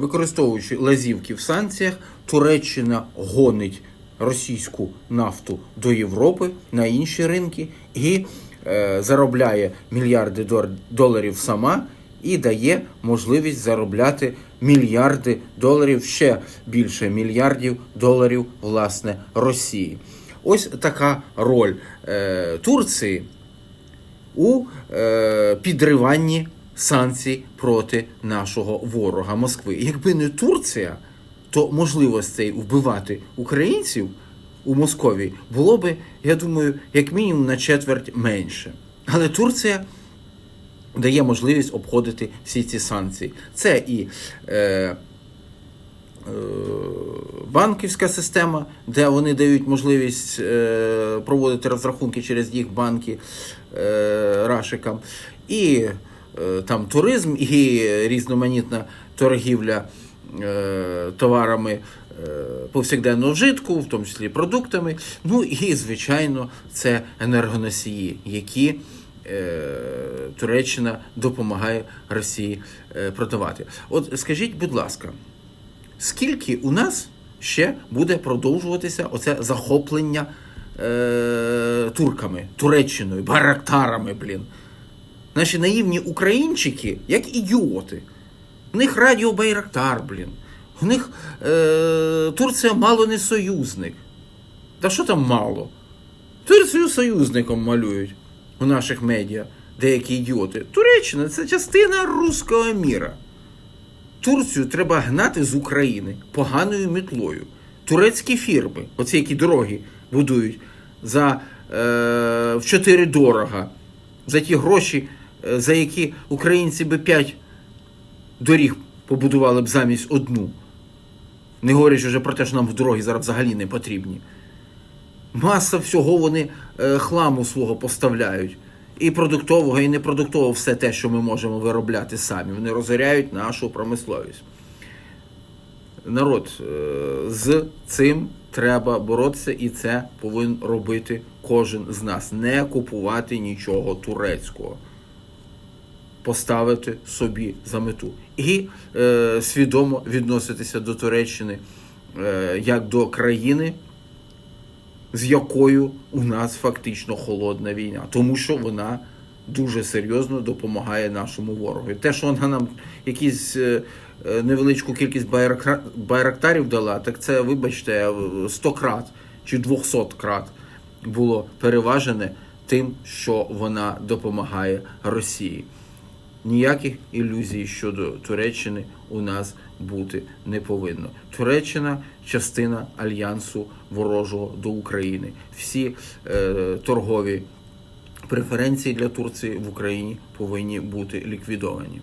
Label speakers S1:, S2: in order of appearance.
S1: використовуючи лазівки в санкціях, Туреччина гонить російську нафту до Європи на інші ринки і е, заробляє мільярди доларів сама і дає можливість заробляти мільярди доларів, ще більше мільярдів доларів власне Росії. Ось така роль е, Турції у е, підриванні санкцій проти нашого ворога Москви. Якби не Турція, то можливостей вбивати українців у Московії було би, я думаю, як мінімум на четверть менше. Але Турція дає можливість обходити всі ці санкції. Це і е, е, банківська система, де вони дають можливість е, проводити розрахунки через їх банки е, рашикам, і там туризм, і різноманітна торгівля е, товарами е, повсякденного вжитку, в тому числі продуктами. Ну і, звичайно, це енергоносії, які е, Туреччина допомагає Росії е, продавати. От скажіть, будь ласка, скільки у нас ще буде продовжуватися оце захоплення е, турками, Туреччиною, барактарами, блін? Наші наївні українчики, як ідіоти. У них радіо Байрактар, блін. У них е, Турція мало не союзник. Та що там мало? Турцію союзником малюють у наших медіа деякі ідіоти. Туреччина це частина руського міра. Турцію треба гнати з України поганою мітлою. Турецькі фірми, оці які дороги будують за е, в чотири дорога, за ті гроші, за які українці би п'ять доріг побудували б замість одну. Не говорячи вже про те, що нам в дороги зараз взагалі не потрібні. Маса всього вони е, хламу свого поставляють. І продуктового, і непродуктового все те, що ми можемо виробляти самі. Вони розоряють нашу промисловість. Народ, е, з цим треба боротися, і це повинен робити кожен з нас. Не купувати нічого турецького. Поставити собі за мету. І е, свідомо відноситися до Туреччини е, як до країни, з якою у нас фактично холодна війна, тому що вона дуже серйозно допомагає нашому ворогу. Те, що вона нам якісь е, е, невеличку кількість байрактарів дала, так це, вибачте, 100 крат чи 200 крат було переважене тим, що вона допомагає Росії. Ніяких ілюзій щодо Туреччини у нас бути не повинно. Туреччина частина альянсу ворожого до України. Всі е, торгові преференції для Турції в Україні повинні бути ліквідовані.